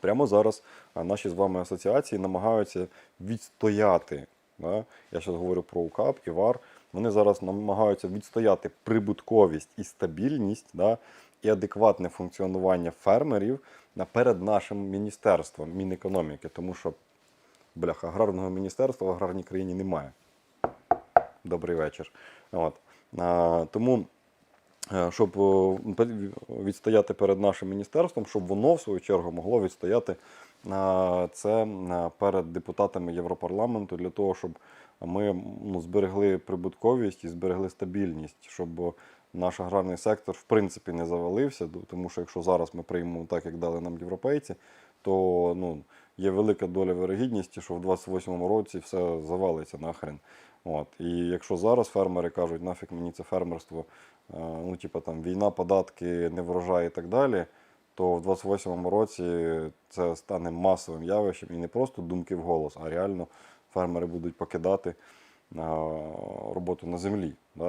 Прямо зараз наші з вами асоціації намагаються відстояти. Да? Я зараз говорю про УКАП і ВАР. Вони зараз намагаються відстояти прибутковість і стабільність да? і адекватне функціонування фермерів перед нашим міністерством Мінекономіки, тому що бляха, аграрного міністерства в аграрній країні немає. Добрий вечір. От. А, тому, щоб відстояти перед нашим міністерством, щоб воно, в свою чергу, могло відстояти це перед депутатами Європарламенту для того, щоб ми ну, зберегли прибутковість і зберегли стабільність, щоб наш аграрний сектор в принципі не завалився. Тому що якщо зараз ми приймемо так, як дали нам європейці, то ну, є велика доля вирогідності, що в 28-му році все завалиться нахрен. От. І якщо зараз фермери кажуть, нафіг мені це фермерство, е, ну, типу там війна, податки, неврожай і так далі, то в 28-му році це стане масовим явищем і не просто думки в голос, а реально фермери будуть покидати е, роботу на землі. Да?